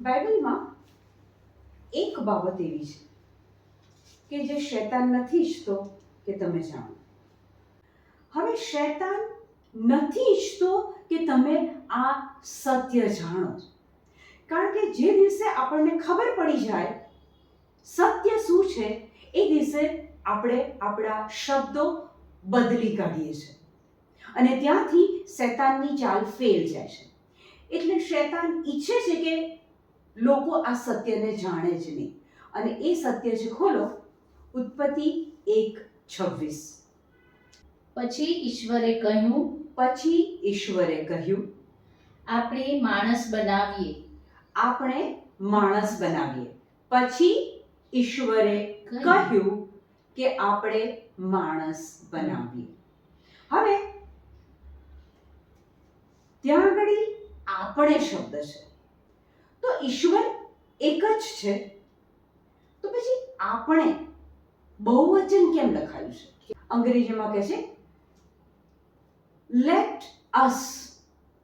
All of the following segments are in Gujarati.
બાઇબલમાં એક બાબત એવી છે કે જે શૈતાન નથી ઈચ્છતો કે તમે જાણો. હવે શૈતાન નથી ઈચ્છતો કે તમે આ સત્ય જાણો. કારણ કે જે દિવસે આપણને ખબર પડી જાય સત્ય શું છે, એ દિવસે આપણે આપણા શબ્દો બદલી કાઢીએ છીએ. અને ત્યાંથી શૈતાનની ચાલ ફેલ જાય છે. એટલે શૈતાન ઈચ્છે છે કે લોકો આ સત્યને જાણે જ નહીં. અને એ સત્ય છે ખોલો ઉત્પત્તિ એક છવ્વીસ. પછી ઈશ્વરે કહ્યું પછી ઈશ્વરે કહ્યું આપણે માણસ બનાવીએ. આપણે માણસ બનાવીએ. પછી ઈશ્વરે કહ્યું. કે આપણે માણસ બનાવીએ. હવે ત્યાં આગળ આપણે શબ્દ છે. તો ઈશ્વર એક જ છે. તો પછી આપણે બહુવચન કેમ લખાયું છે? અંગ્રેજીમાં કહે છે લેટ અસ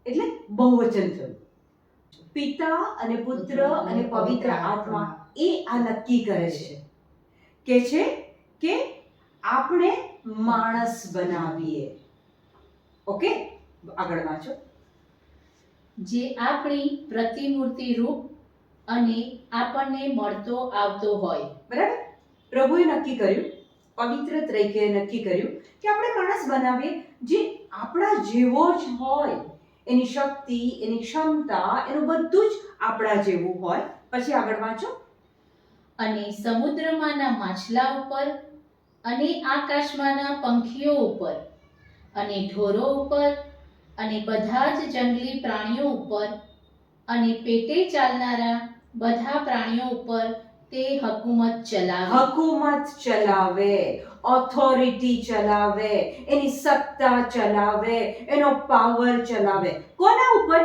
એટલે બહુવચન થયું. પિતા અને પુત્ર અને પવિત્ર આત્મા એ આ નક્કી કરે છે. કે છે કે આપણે માણસ બનાવીએ. ઓકે? આગળ વાંચો. જે આપણી પ્રતિમૂર્તિ રૂપ અને આપણને મળતો આવતો હોય. બરાબર? પ્રભુએ નક્કી કર્યું પવિત્ર ત્રૈકેએ નક્કી કર્યું કે આપણે માણસ બનાવીએ જે આપણા જેવો જ હોય. એની શક્તિ એની ક્ષમતા એનું બધું જ આપણા જેવું હોય. પછી આગળ વાંચો. અને સમુદ્રમાંના માછલા ઉપર અને આકાશમાંના પંખીઓ ઉપર અને ઢોરો ઉપર અને બધા જ જંગલી પ્રાણીઓ ઉપર અને પેટે ચાલનારા બધા પ્રાણીઓ ઉપર તે હકુમત ચલાવે. હકુમત ચલાવે ઓથોરિટી ચલાવે એની સત્તા ચલાવે એનો પાવર ચલાવે. કોના ઉપર?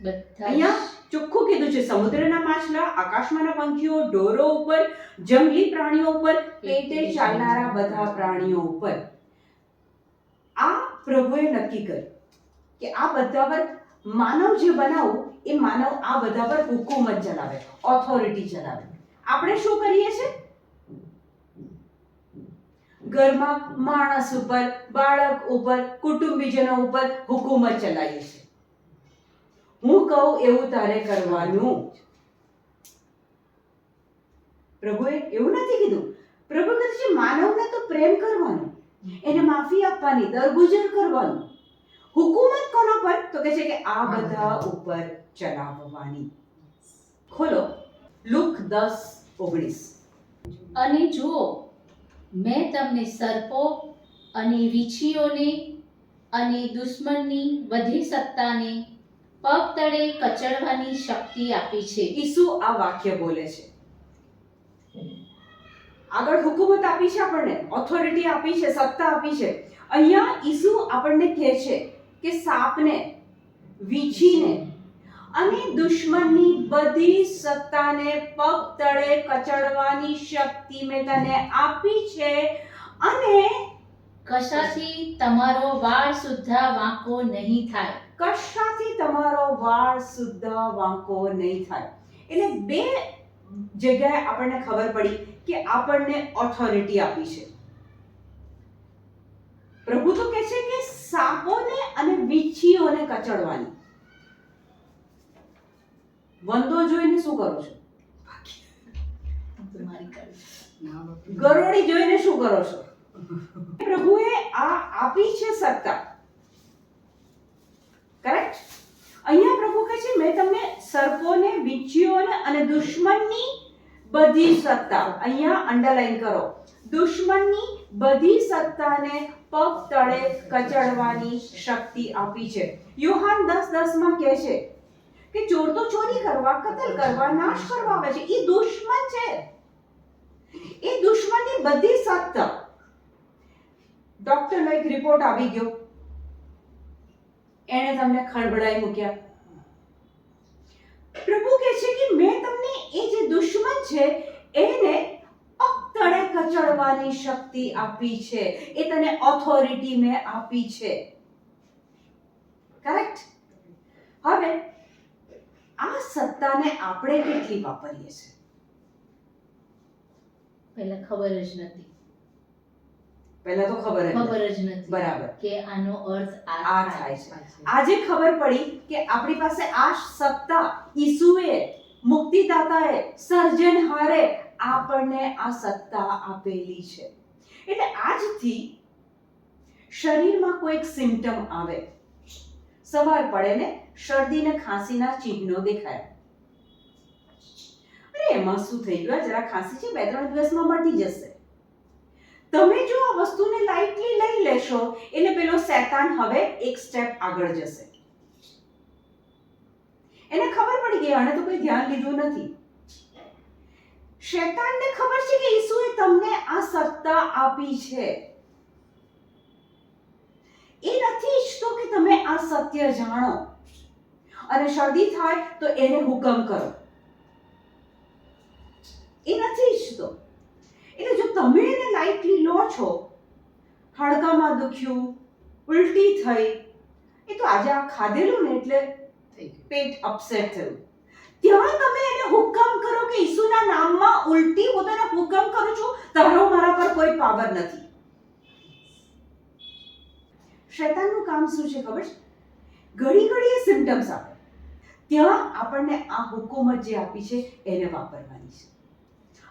બધા અહીંયા ચોખ્ખું કીધું છે સમુદ્રના માછલા આકાશમાંના પંખીઓ ઢોરો ઉપર જંગલી પ્રાણીઓ ઉપર પેટે ચાલનારા. બધા પ્રાણીઓ ઉપર. આ પ્રભુએ નક્કી કર્યું. કે આ બધા પર માનવ જે બનાવું, એ માનવ આ બધા પર હુકુમત ચલાવે ઓથોરિટી ચલાવે આપણે શું કરીએ છે ઘરમાં માણસ ઉપર, બાળક ઉપર, કુટુંબીજનો ઉપર હુકુમત ચલાવીએ છે હું કહું એવું તારે કરવાનું. પ્રભુએ એવું નથી કીધું. પ્રભુ કહે છે, માનવને તો પ્રેમ કરવાનો, એને માફી આપવાની, દરગુજર કરવાનું. હુકુમત કોના પર? તો કે છે કે આ બધા ઉપર ચલાવવાની. ખોલો. લુક દસ ઓગણીસ. અને જુઓ મેં તમને સર્પો અને વીછીઓને અને દુશ્મનની બધી સત્તાને પગ તળે કચડવાની શક્તિ આપી છે. ઈસુ આ વાક્ય બોલે છે. આગળ હુકુમત આપી છે આપણને? ઓથોરિટી આપી છે સત્તા આપી છે. અહીંયા ઈસુ આપણને કહે છે કે સાપને વીછીને. અને દુશ્મનની બધી સત્તાને પગ તળે કચડવાની શક્તિ મેં તને આપી છે. અને કશાથી તમારો વાળ સુદ્ધા વાંકો નહીં થાય. કશાથી તમારો વાળ સુદ્ધા વાંકો નહીં થાય. એટલે બે જગ્યાએ આપણને ખબર પડી કે આપણને ઓથોરિટી આપી છે. પ્રભુ તો કહે છે કે સાપોને અને વીછીઓને કચડવાની. વંદો જોઈને શું કરો છો? ગરોળી જોઈને શું કરો છો? પ્રભુએ આ આપી છે સત્તા. કરેક્ટ અહીંયા પ્રભુ કહે છે, મેં તમને સર્પોને, વીંછીઓને અને દુશ્મનની બધી સત્તા. અહીંયા અંડરલાઈન કરો. દુશ્મનની બધી સત્તાને પગ તળે કચડવાની શક્તિ આપી છે. યોહાન દસ દસમાં કહે છે કે ચોર તો ચોરી કરવા, કતલ કરવા, નાશ કરવા આવે છે. એ દુશ્મન છે. એ દુશ્મનની બધી સત્તા. ડોક્ટરનો એક રિપોર્ટ આવી ગયો. એણે તમને ખળબડાઈ મૂક્યા. પ્રભુ કહે છે કે મેં તમને એ જે દુશ્મન છે, એને અક્તળે કચડવાની શક્તિ આપી છે. એ તને ઓથોરિટી મેં આપી છે. કરેક્ટ હવે આ સત્તાને આપણે કેટલી વાપરીએ છીએ? પહેલા ખબર જ નથી. પહેલા તો ખબર જ ખબર જ નથી બરાબર. કે આનો અર્થ આ થાય છે. છે. આજે ખબર પડી કે આપણી પાસે આ સત્તા ઈસુએ મુક્તિદાતાએ સર્જનહારે આપણને આ સત્તા આપેલી છે. એટલે આજથી શરીરમાં કોઈક સિમ્ટમ આવે. સવાર પડે ને શરદી ને ખાંસીના ચિહ્નો દેખાય. અરે, એમાં શું થઈ ગયું? જરા ખાંસી છે, બે ત્રણ દિવસમાં મટી જશે. તમે જો આ વસ્તુને લાઇટલી લઈ લેશો, એટલે પેલો શેતાન હવે એક સ્ટેપ આગળ જશે. એને ખબર પડી ગઈ આણે તો કોઈ ધ્યાન લીધું નથી. શૈતાનને ખબર છે કે ઈસુએ તમને આ સત્તા આપી છે? એ નથી ઈચ્છતો કે તમે આ સત્ય જાણો. અને શરદી થાય તો એને હુકમ કરો. એ નથી ઈચ્છતો. એટલે જો તમે એને લાઇટલી લો છો, હાડકામાં દુખ્યું, ઉલટી થઈ, એ તો આજે આ ખાધેલું ને એટલે પેટ અપસેટ થયું. ત્યાં તમે એને હુકમ કરો કે ઈસુના નામમાં ઉલટી હું હુકમ કરું છું, તારો મારા પર કોઈ પાવર નથી. શૈતાનનું કામ શું છે ખબર છે? ઘડી ઘડી એ આપે ત્યાં આપણને આ હુકુમત જે આપી છે, એને વાપરવાની છે.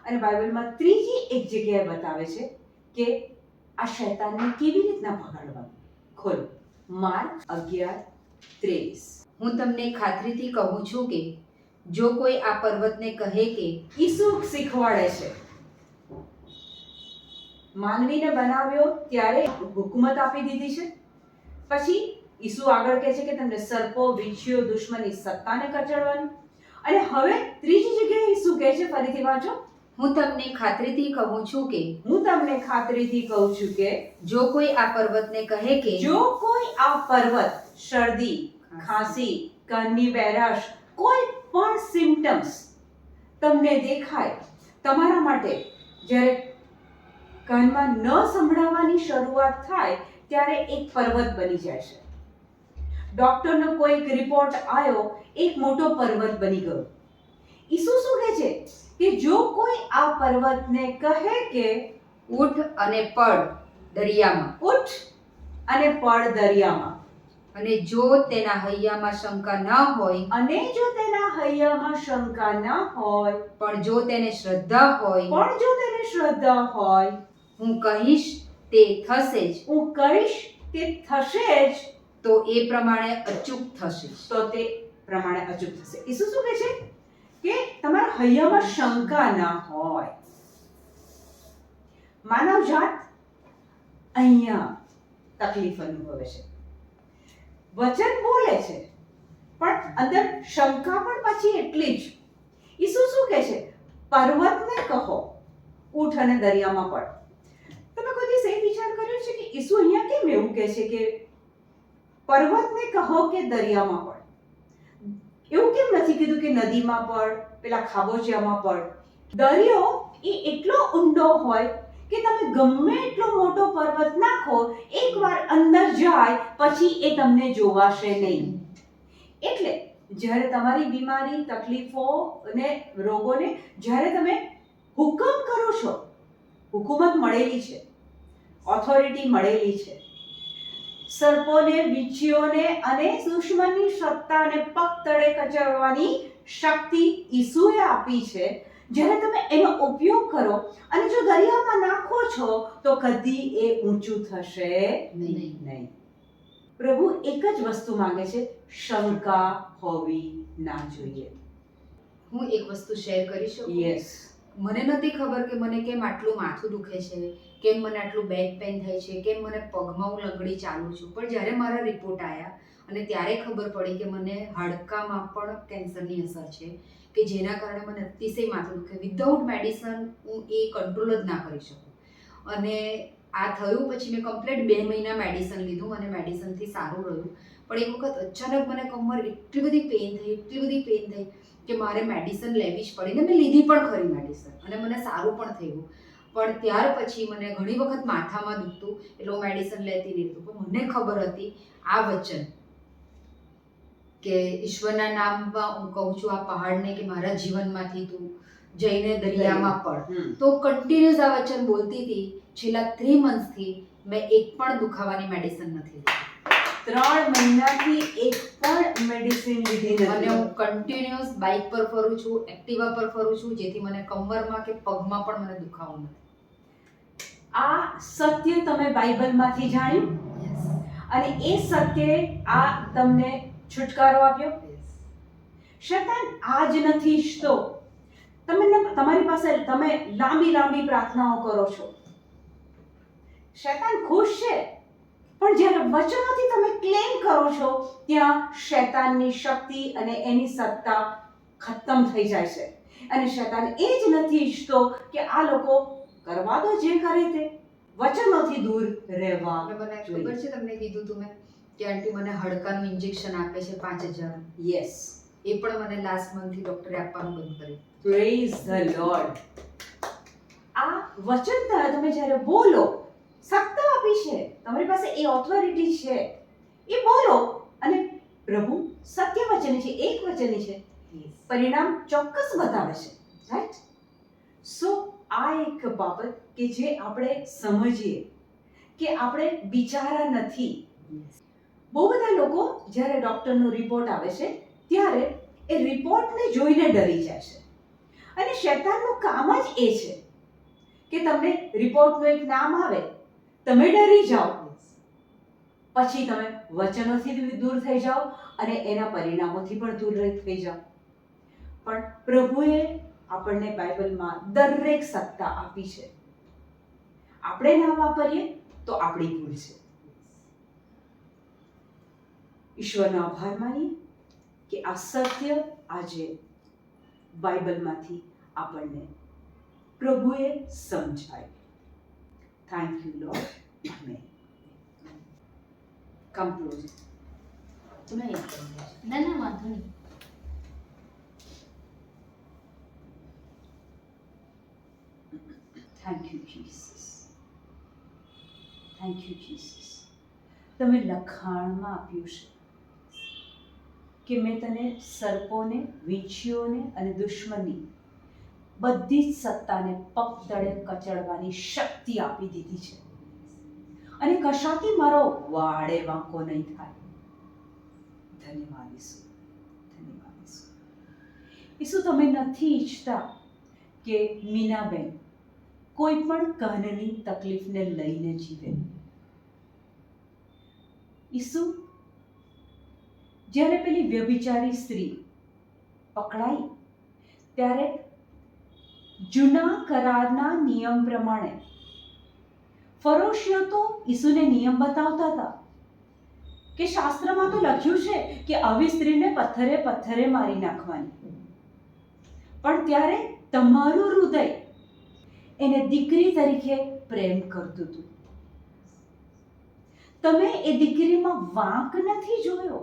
અને બાઇબલમાં ત્રીજી એક જગ્યાએ બતાવે છે કે આ શૈતાનને કેવી રીતના ભગાડવાનું? ખોલો. માર્ક અગિયાર ત્રેવીસ. હું તમને ખાતરીથી કહું છું કે જો કોઈ આ પર્વતને કહે કે ઈસુ શીખવાડે છે. માનવીને બનાવ્યો ત્યારે હુકુમત આપી દીધી છે. પછી ઈસુ આગળ કહે છે કે તમને સર્પો વિંછીઓ દુશ્મની સત્તાને કચડવાનું. અને હવે ત્રીજી જગ્યાએ ઈસુ કહે છે ફરીથી વાંચો. હું તમને ખાતરીથી કહું છું કે હું તમને ખાતરીથી કહું છું કે જો કોઈ આ પર્વતને કહે કે જો કોઈ આ પર્વત શરદી ખાંસી કાનની બેરાશ કોઈ પણ સિમ્ટમ્સ તમને દેખાય. તમારા માટે જ્યારે કાનમાં ન સંભળાવવાની શરૂઆત થાય, ત્યારે એક પર્વત બની જાય છે. ડોક્ટરનો કોઈક રિપોર્ટ આવ્યો એક મોટો પર્વત બની ગયો. ઈસુ શું કહે છે? કે જો કોઈ આ પર્વતને કહે કે ઉઠ અને પડ દરિયામાં ઉઠ અને પડ દરિયામાં અને જો તેના હૈયામાં શંકા ન હોય અને જો તેના હૈયામાં શંકા ન હોય પણ જો તેને શ્રદ્ધા હોય પણ જો તેને શ્રદ્ધા હોય હું કહીશ તે થશે જ. હું કહીશ તે થશે જ. તો એ પ્રમાણે અચૂક થશે તો તે પ્રમાણે અચૂક થશે. ઈસુ શું કહે છે? કે તમારા હૈયામાં શંકા ના હોય. માનવ જાત અહીંયા તકલીફ અનુભવે છે. વચન બોલે છે. પણ અંદર શંકા પણ પાછી એટલી જ. ઈસુ શું કહે છે? પર્વતને કહો ઉઠ અને દરિયામાં પડ. તમે કોઈ દિવસ એ વિચાર કર્યો છે કે ઈસુ અહીંયા કેમ એવું કહે છે કે પર્વતને કહો કે દરિયામાં પડ? એવું કેમ નથી કીધું કે નદીમાં પડ, પેલા ખાબોચિયામાં પડ? દરિયો એ એટલો ઊંડો હોય કે તમે ગમે એટલો મોટો પર્વત નાખો, એકવાર અંદર જાય, પછી એ તમને જોવાશે નહીં. એટલે જ્યારે તમારી બીમારી, તકલીફો અને રોગોને જ્યારે તમે હુકમ કરો છો, હુકુમત મળેલી છે ઓથોરિટી મળેલી છે, સર્પોને વિચીઓને અને દુશ્મનની સત્તાને પગ તળે કચરવાની શક્તિ ઈસુએ આપી છે જ્યારે તમે એનો ઉપયોગ કરો અને જો દરિયામાં નાખો છો તો કદી એ ઊંચું થશે નહીં. નહીં. પ્રભુ એક જ વસ્તુ માંગે છે શંકા હોવી ના જોઈએ. હું એક વસ્તુ શેર કરી શકું? યસ મને નથી ખબર કે મને કેમ આટલું માથું દુખે છે કેમ મને આટલું બેક પેન થાય છે કેમ મને પગમાં હું લંગડી ચાલું છું. પણ જ્યારે મારા રિપોર્ટ આવ્યા અને ત્યારે ખબર પડી કે મને હાડકામાં પણ કેન્સરની અસર છે કે જેના કારણે મને અતિશય માથું દુખે. વિધાઉટ મેડિસન હું એ કંટ્રોલ જ ના કરી શકું. અને આ થયું પછી મેં કમ્પ્લીટ બે મહિના મેડિસન લીધું અને મેડિસનથી સારું રહ્યું. પણ એક વખત અચાનક મને કમર એટલી બધી પેઇન થઈ, એટલી બધી પેઇન થઈ કે મારે મેડિસન લેવી જ પડી ને મેં લીધી પણ ખરી મેડિસન અને મને સારું પણ થયું. પણ ત્યાર પછી મને ઘણી વખત માથામાં દુખતું, એટલે હું મેડિસન લેતી નહીં પણ મને ખબર હતી આ વચન. કે ઈશ્વરના નામમાં હું કહું છું આ પહાડને કે મારા જીવનમાંથી તું જઈને દરિયામાં પડ. તો કન્ટિન્યુઅસ આ વચન બોલતી હતી. છેલ્લા થ્રી મંથથી મેં એક પણ દુખાવાની મેડિસિન નથી ત્રણ મહિનાથી એક પણ મેડિસિન લીધી અને હું કન્ટિન્યુઅસ બાઇક પર ફરું છું એક્ટિવા પર ફરું છું જેથી મને કમરમાં કે પગમાં પણ મને દુખાવો નથી. આ સત્ય તમે બાઇબલમાંથી જાણ્યું? અને એ સત્યે આ તમને છુટકારો આપ્યો? શેતાન આજ નથી ઈચ્છતો. તમે તમારી પાસે તમે લાંબી લાંબી પ્રાર્થનાઓ કરો છો. શેતાન ખુશ છે. પણ જ્યારે વચનોથી તમે ક્લેમ કરો છો ત્યાં શેતાનની શક્તિ અને એની સત્તા ખતમ થઈ જાય છે. અને શેતાન એ જ નથી ઈચ્છતો કે આ લોકો કરવા તો જે કરે તે. વચનોથી દૂર રહેવા ખબર છે તમને કીધું તું મેં? કે આંટી મને હડકાનું ઇન્જેક્શન આપે છે પાંચ હજાર યસ એ પણ મને લાસ્ટ મંથથી ડોક્ટરે આપવાનું બંધ કર્યું. પ્રેઝ ધ લોર્ડ આ વચન તમે જ્યારે બોલો સત્તા આપી છે. તમારી પાસે એ ઓથોરિટી છે. એ બોલો. અને પ્રભુ સત્ય વચન છે એક વચન છે. પરિણામ ચોક્કસ બતાવે છે. રાઈટ સો આ એક બાબત કે જે આપણે સમજીએ કે આપણે બિચારા નથી. બહુ બધા લોકો જ્યારે ડૉક્ટરનો રિપોર્ટ આવે છે, ત્યારે એ રિપોર્ટને જોઈને ડરી જાય છે. અને શેતાનનું કામ જ એ છે કે તમને રિપોર્ટનું એક નામ આવે, તમે ડરી જાઓ. પછી તમે વચનોથી દૂર થઈ જાઓ અને એના પરિણામોથી પણ દૂર થઈ જાઓ. પણ પ્રભુએ આપણને બાઇબલમાં દરેક સત્તા આપી છે. આપણે ના વાપરીએ તો આપણી ભૂલ છે. ઈશ્વરનો આભાર માનીએ કે આ સત્ય આજે બાઇબલમાંથી આપણને પ્રભુએ સમજાય. Thank you Lord amen come close તમે એક કરો. ના ના વાંધો નહીં. Thank you Jesus thank you Jesus તમે લખાણમાં આપ્યું છે. કે મેં તને સર્પોને, વીંછીઓને અને દુશ્મની બધી જ સત્તાને પગદળે કચડવાની શક્તિ આપી દીધી છે. અને કશાથી મારો વાડે વાંકો નહીં થાય. ધન્યવાદ ઈસુ ધન્યવાદ ઈસુ. ઈસુ, તમે નથી ઈચ્છતા કે મીનાબેન કોઈ પણ કહનની તકલીફને લઈને જીવે. ઈસુ જ્યારે પેલી વ્યભિચારી સ્ત્રી પકડાઈ, ત્યારે જૂના કરારના નિયમ પ્રમાણે ફરોશીઓ તો ઈસુને નિયમ બતાવતા હતા કે શાસ્ત્રમાં તો લખ્યું છે કે આવી સ્ત્રીને પથ્થરે પથ્થરે મારી નાખવાની. પણ ત્યારે તમારું હૃદય એને દીકરી તરીકે પ્રેમ કરતું હતું. તમે એ દીકરીમાં વાંક નથી જોયો?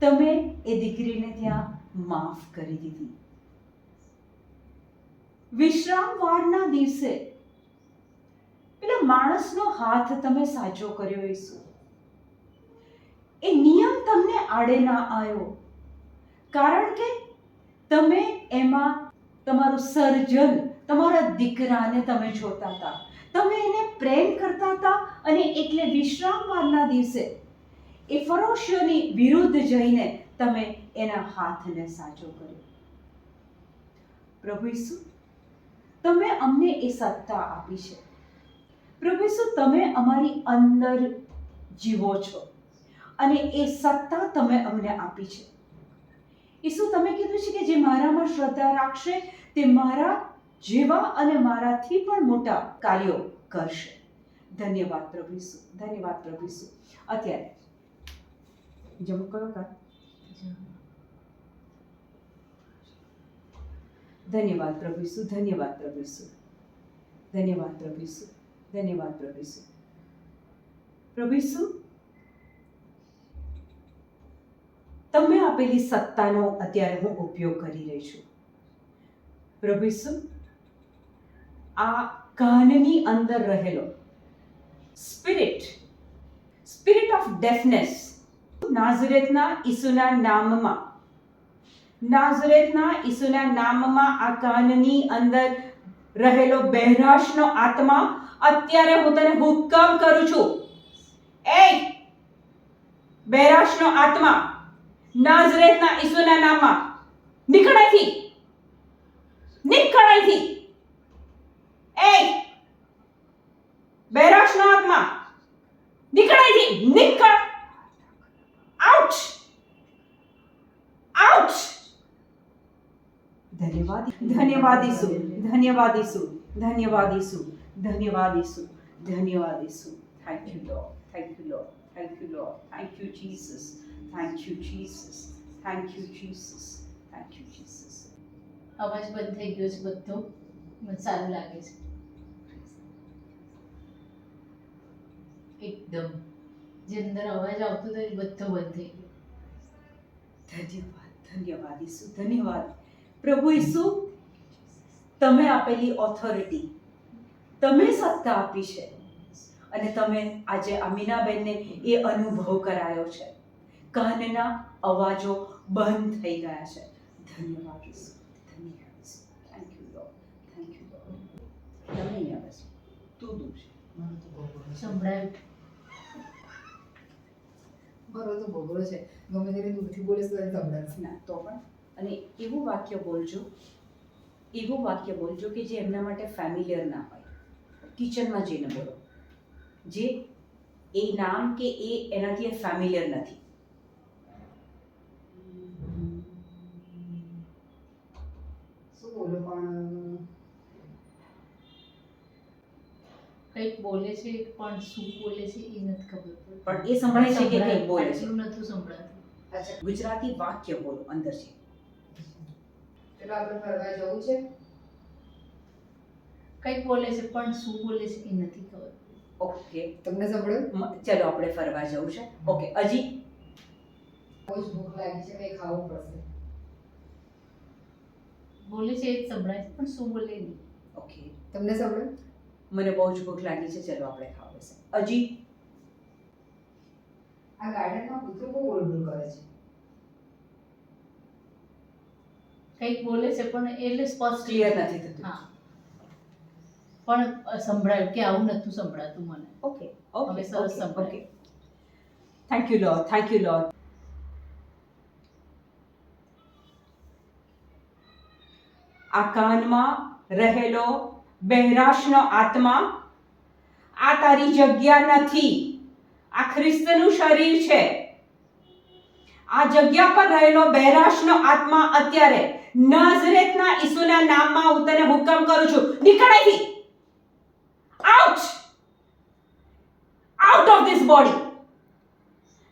તમે એ દીકરીને ત્યાં માફ કરી દીધી. વિશ્રામવારના દિવસે પેલા માણસનો હાથ તમે સાચો કર્યો ઈસુ એ નિયમ તમને આડે ના આવ્યો. કારણ કે તમે એમાં તમારું સર્જન તમારા દીકરાને તમે જોતા હતા. તમે એને પ્રેમ કરતા હતા અને એટલે વિશ્રામવારના દિવસે એ ફરોશીઓની વિરુદ્ધ જઈને તમે એના હાથને સાજો કર્યો. પ્રભુ ઈસુ, તમે અમને એ સત્તા આપી છે. પ્રભુ ઈસુ, તમે અમારી અંદર જીવો છો અને એ સત્તા તમે અમને આપી છે. ઈસુ, તમે કીધું છે કે જે મારામાં શ્રદ્ધા રાખશે, તે મારા જેવા અને મારાથી પણ મોટા કાર્યો કરશે. ધન્યવાદ પ્રભુ ઈસુ, ધન્યવાદ પ્રભુ ઈસુ. અત્યારે જમો કયો કાર ધન્યવાદ પ્રભુ ઈસુ ધન્યવાદ પ્રભુ ઈસુ ધન્યવાદ પ્રભુ ઈસુ ધન્યવાદ પ્રભુ ઈસુ પ્રભુ ઈસુ તમે આપેલી સત્તાનો અત્યારે હું ઉપયોગ કરી રહી છું. પ્રભુ ઈસુ આ કાનની અંદર રહેલો સ્પિરિટ સ્પિરિટ ઓફ ડેફનેસ નાઝરેતના ઈસુના નામમાં. નાઝરેતના ઈસુના નામમાં આ કાનની અંદર રહેલો બહેરાશનો આત્મા અત્યારે હું તને હુકમ કરું છું. એ બહેરાશનો આત્મા નાઝરેતના ઈસુના નામમાં. નીકળ અહીંથી. એ બહેરાશનો આત્મા. નીકળ નીકળ! આઉટ આઉટ ધન્યવાદ ધન્યવાદ ઈસુ ધન્યવાદ ઈસુ ધન્યવાદ ઈસુ ધન્યવાદ ઈસુ ધન્યવાદ ઈસુ thank you Lord thank you Lord thank you Lord thank you Jesus thank you Jesus thank you Jesus thank you Jesus અવાજ બંધ થઈ ગયો છે બધો મને સારું લાગે છે એકદમ જે અંદર અવાજ આવતો હતો એ બધો બંધ થઈ ગયો. ધન્યવાદ ધન્યવાદ ઈસુ ધન્યવાદ. પ્રભુ ઈસુ તમે આપેલી ઓથોરિટી તમે સત્તા આપી છે અને તમે આજે અમીનાબેનને એ અનુભવ કરાયો છે. કાનના અવાજો બંધ થઈ ગયા છે. ધન્યવાદ ઈસુ ધન્યવાદ thank you Lord thank you Lord તમે આવે છે તું દૂર છે. સંભળાયું. મારો તો બગડો છે. ગમે તેને દૂરથી બોલીશ તો સંભળાશે ના, તો પણ, અને એવું વાક્ય બોલજો, એવું વાક્ય બોલજો કે જે એમના માટે ફેમિલિયર ના હોય. કિચનમાં જઈને બોલો. જે એ નામ કે એ એનાથી ફેમિલિયર નથી શું બોલો પણ કંઈક બોલે છે પણ શું બોલે છે એ નથી ખબર પણ એ સંભળાય છે કે કંઈક બોલે છે? નહોતું સંભળાતું. અચ્છા ગુજરાતી વાક્ય બોલો અંદર છે. એટલે આપણે ફરવા જવું છે? કંઈક બોલે છે પણ શું બોલે છે એ નથી ખબર ઓકે. તમને સાંભળ્યું? ચલો આપણે ફરવા જવું છે. ઓકે હજી? બહુ જ ભૂખ લાગી છે કંઈ ખાવું પડશે. બોલે છે એ જ સંભળાય છે પણ શું બોલે નહીં ઓકે. તમને સાંભળ્યું? મને બહુ જ ભૂખ લાગી છે ચલો આપણે ખાવું છે અજી? આ ગાર્ડનમાં કૂતરો બહુ બોલ કરે છે. કંઈક બોલે છે પણ એટલે સ્પષ્ટ ક્લિયર નથી થતું. હા. પણ સંભળાયું કે આવું નતું સંભળાતું મને. ઓકે ઓકે હવે સરસ સંભળાય. Thank you Lord thank you Lord આ કાનમાં રહેલો બહેરાશનો આત્મા? આ તારી જગ્યા નથી. આ ખ્રિસ્તનું શરીર છે. આ જગ્યા પર રહેલો બહેરાશનો આત્મા અત્યારે નાઝરેતના ઈસુના નામમાં હું તને હુકમ કરું છું. નીકળ અહીંથી out out of this body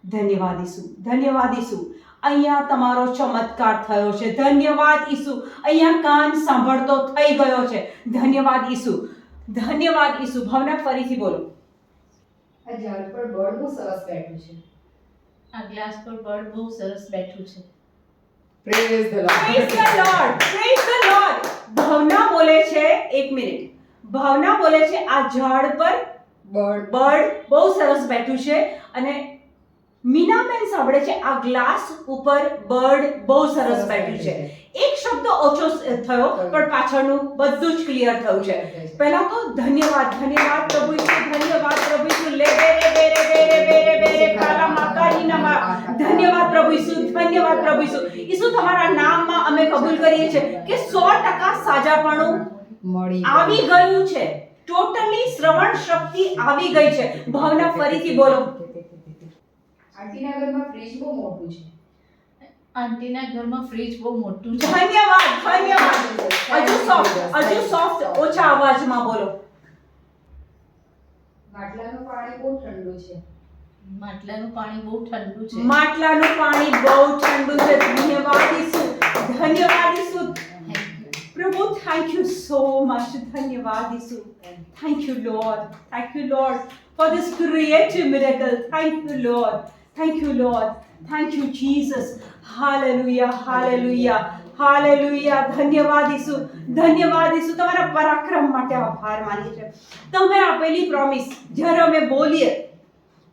ધન્યવાદ ઈસુ. ધન્યવાદ ઈસુ. અહીંયા તમારો ચમત્કાર થયો છે. ધન્યવાદ ઈસુ. અહીંયા કાન સાંભળતો થઈ ગયો છે. ધન્યવાદ ઈસુ. ધન્યવાદ ઈસુ. ભાવના ફરીથી બોલો. આ ઝાડ પર બળ બહુ સરસ બેઠું છે. આ ગ્લાસ પર બળ બહુ સરસ બેઠું છે. Praise the praise the Lord praise the Lord Bhavna બોલે છે એક મિનિટ. ભાવના બોલે છે આ ઝાડ પર બળ. બળ બહુ સરસ બેઠું છે. અને મીનાબેન સાંભળે છે આ ગ્લાસ ઉપર બર્ડ બહુ સરસ બેઠું છે એક શબ્દ ઓછો થયો પણ પાછળનું બધું જ ક્લિયર થયું છે પહેલા તો ધન્યવાદ ધન્યવાદ પ્રભુ ધન્યવાદ પ્રભુ ઈસુ લે બે રે બે રે બે રે બે રે રે કાલા માતાની નમા ધન્યવાદ પ્રભુ ઈસુ ધન્યવાદ પ્રભુ ઈસુ ઈસુ તમારા નામમાં અમે કબૂલ કરીએ છીએ કે સો ટકા સાજાપણું મળી આવી ગયું છે ટોટલી શ્રવણ શક્તિ આવી ગઈ છે ભાવના ફરીથી બોલો આંટીના ઘરમાં ફ્રીજ બહુ મોટું છે. આંટીના ઘરમાં ફ્રીજ બહુ મોટું છે. ધન્યવાદ ધન્યવાદ. હજુ સોફ્ટ હજુ સોફ્ટ ઓછા અવાજમાં બોલો. માટલાનું પાણી બહુ ઠંડુ છે. માટલાનું પાણી બહુ ઠંડુ છે. માટલાનું પાણી બહુ ઠંડુ છે. ધન્યવાદ ઈસુ ધન્યવાદ ઈસુ પ્રભુ થેન્ક યુ સો મચ ધન્યવાદ ઈસુ thank you Lord thank you lord for this creative miracle thank you Lord thank you Lord. Thank you, Jesus. Hallelujah. Hallelujah. Hallelujah ધન્યવાદ ઈસુ. ધન્યવાદ ઈસુ. તમારા પરાક્રમ માટે આભાર માનીએ છીએ. તમે આપેલી પ્રોમિસ જ્યારે અમે બોલીએ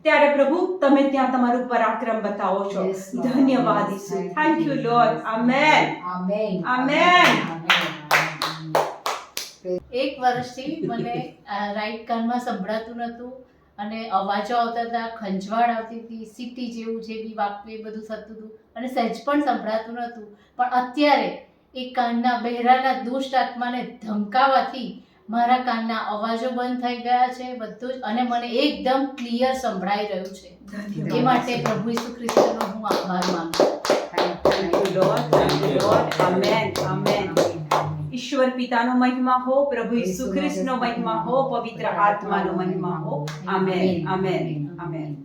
ત્યારે પ્રભુ તમે ત્યાં તમારું પરાક્રમ બતાવો છો. ધન્યવાદીશું thank thank you Lord amen amen amen. એક વર્ષથી મને રાઈટ કાનમાં સંભળાતું નહોતું અને અવાજો આવતા હતા ખંજવાળ આવતી હતી સીટી જેવું જે બી વાક્ય એ બધું થતું હતું. અને સહેજ પણ સંભળાતું નહોતું. પણ અત્યારે એ કાનના બહેરાના દુષ્ટ આત્માને ધમકાવાથી મારા કાનના અવાજો બંધ થઈ ગયા છે બધું જ અને મને એકદમ ક્લિયર સંભળાઈ રહ્યું છે. એ માટે પ્રભુ ઈસુ ખ્રિસ્તનો હું આભાર માનું છું. ઈશ્વર પિતાનો મહિમા હો પ્રભુ ઈસુ ખ્રિસ્તનો મહિમા હો પવિત્ર આત્માનો મહિમા હો. Amen amen. આમેન.